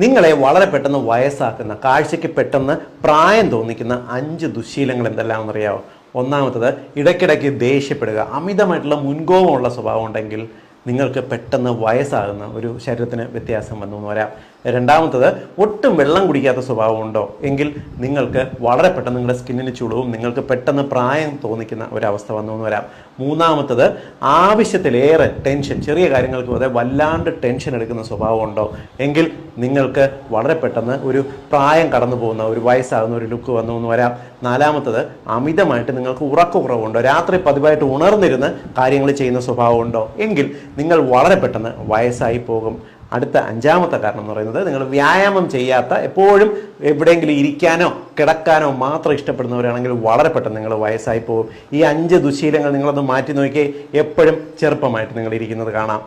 നിങ്ങളെ വളരെ പെട്ടെന്ന് വയസ്സാക്കുന്ന കാഴ്ചയ്ക്ക് പെട്ടെന്ന് പ്രായം തോന്നിക്കുന്ന അഞ്ച് ദുശീലങ്ങൾ എന്തെല്ലാം അറിയാമോ ഒന്നാമത്തത് ഇടയ്ക്കിടയ്ക്ക് ദേഷ്യപ്പെടുക. അമിതമായിട്ടുള്ള മുൻകോപമുള്ള സ്വഭാവം ഉണ്ടെങ്കിൽ നിങ്ങൾക്ക് പെട്ടെന്ന് വയസ്സാകുന്ന ഒരു ശരീരത്തിന് വ്യത്യാസം വന്നു എന്ന് വരാം രണ്ടാമത്തത് ഒട്ടും വെള്ളം കുടിക്കാത്ത സ്വഭാവമുണ്ടോ എങ്കിൽ നിങ്ങൾക്ക് വളരെ പെട്ടെന്ന് നിങ്ങളുടെ സ്കിന്നിന് ചുളവും നിങ്ങൾക്ക് പെട്ടെന്ന് പ്രായം തോന്നിക്കുന്ന ഒരവസ്ഥ വന്നു എന്ന് വരാം. മൂന്നാമത്തത് ആവശ്യത്തിലേറെ ടെൻഷൻ ചെറിയ കാര്യങ്ങൾക്ക് പോലെ വല്ലാണ്ട് ടെൻഷൻ എടുക്കുന്ന സ്വഭാവമുണ്ടോ എങ്കിൽ നിങ്ങൾക്ക് വളരെ പെട്ടെന്ന് ഒരു പ്രായം കടന്നു പോകുന്ന ഒരു വയസ്സാകുന്ന ഒരു ലുക്ക് വന്നു എന്ന് വരാം. നാലാമത്തത് അമിതമായിട്ട് നിങ്ങൾക്ക് ഉറക്കക്കുറവുണ്ടോ രാത്രി പതിവായിട്ട് ഉണർന്നിരുന്ന് കാര്യങ്ങൾ ചെയ്യുന്ന സ്വഭാവമുണ്ടോ എങ്കിൽ നിങ്ങൾ വളരെ പെട്ടെന്ന് വയസ്സായി പോകും. അടുത്ത അഞ്ചാമത്തെ കാരണം എന്ന് പറയുന്നത് നിങ്ങൾ വ്യായാമം ചെയ്യാത്ത എപ്പോഴും എവിടെയെങ്കിലും ഇരിക്കാനോ കിടക്കാനോ മാത്രം ഇഷ്ടപ്പെടുന്നവരാണെങ്കിൽ വളരെ പെട്ടെന്ന് നിങ്ങൾ വയസ്സായി പോകും. ഈ അഞ്ച് ദുശീലങ്ങൾ നിങ്ങളൊന്ന് മാറ്റി നോക്കിയേ എപ്പോഴും ചെറുപ്പമായിട്ട് നിങ്ങൾ ഇരിക്കുന്നത് കാണാം.